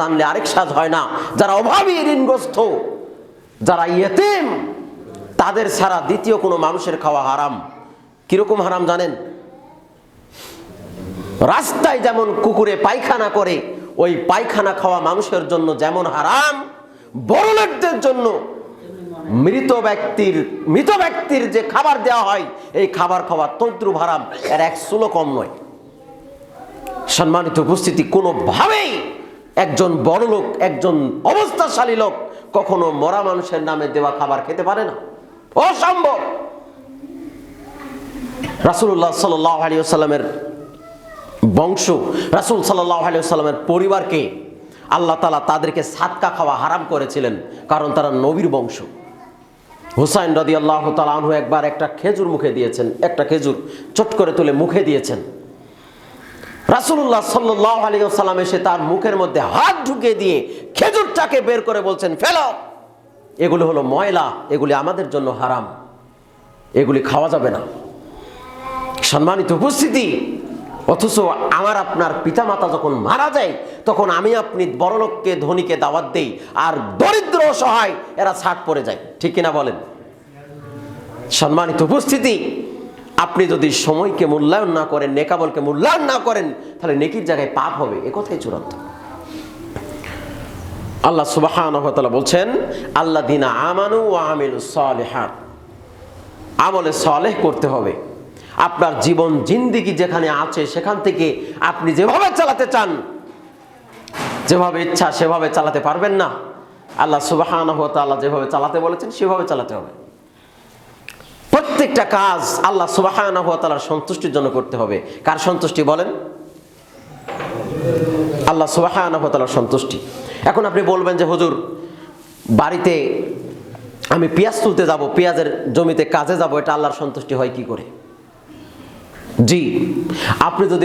জানলে আরেক সাজ হয় না। যারা অভাবী, ঋণগ্রস্ত, যারা ইয়েতেম, তাদের ছাড়া দ্বিতীয় কোনো মানুষের খাওয়া হারাম। কীরকম হারাম জানেন? রাস্তায় যেমন কুকুরে পায়খানা করে, ওই পায়খানা খাওয়া মানুষের জন্য যেমন হারাম, বড় লোকদের জন্য মৃত ব্যক্তির মৃত ব্যক্তির যে খাবার দেওয়া হয়, এই খাবার খাওয়া তন্ত্রু হারাম। এর এক সুলো কম নয়। সম্মানিত উপস্থিতি কোনোভাবেই একজন বড় লোক, একজন অবস্থাশালী লোক কখনো মরা মানুষের নামে দেওয়া খাবার খেতে পারে না। অসম্ভব! রাসুল্লাহ সাল্লামের বংশ, রাসুল সাল্লাহ পরিবারকে আল্লাহ তালা তাদেরকে সাতকা খাওয়া হারাম করেছিলেন, কারণ তারা নবীর বংশ। হুসাইন রদি আল্লাহ তালু একবার একটা খেজুর মুখে দিয়েছেন, একটা খেজুর চট করে তুলে মুখে দিয়েছেন। রাসুল্লাহ সাল্লাহ আলী সাল্লাম এসে তার মুখের মধ্যে হাত ঢুকে দিয়ে খেজুরটাকে বের করে বলছেন, ফেলো। এগুলি হলো ময়লা, এগুলি আমাদের জন্য হারাম। এগুলি খাওয়া যাবে না। সম্মানিত উপস্থিতি, অথচ আমার আপনার পিতামাতা যখন মারা যায়, তখন আমি আপনি বড়লোককে, ধনীকে দাওয়াত দেই, আর দরিদ্র অসহায়, এরা ছাট পড়ে যায়। ঠিক কিনা বলেন? সম্মানিত উপস্থিতি আপনি যদি সময়কে মূল্যায়ন না করেন, নেকাবলকে মূল্যায়ন না করেন, তাহলে নেকির জায়গায় পাপ হবে। এ কথাই চূড়ান্ত। আল্লাহ সুবাহ বলছেন আল্লাহ দিনা আমানু ও আমিল সালেহাত। আমলে সলেহ করতে হবে। আপনার জীবন, জিন্দিগি যেখানে আছে, সেখান থেকে আপনি যেভাবে চালাতে চান, যেভাবে ইচ্ছা সেভাবে চালাতে পারবেন না। আল্লাহ সুবাহ যেভাবে চালাতে বলেছেন, সেভাবে চালাতে হবে। প্রত্যেকটা কাজ আল্লাহ সুবাহ সন্তুষ্টির জন্য করতে হবে। কার সন্তুষ্টি বলেন? আল্লাহ সুবাহ সন্তুষ্টি। এখন আপনি বলবেন যে, হুজুর, বাড়িতে আমি পেঁয়াজ তুলতে যাব, পেঁয়াজের জমিতে কাজে যাব, এটা আল্লাহর সন্তুষ্টি হয় কি করে? জি, আপনি যদি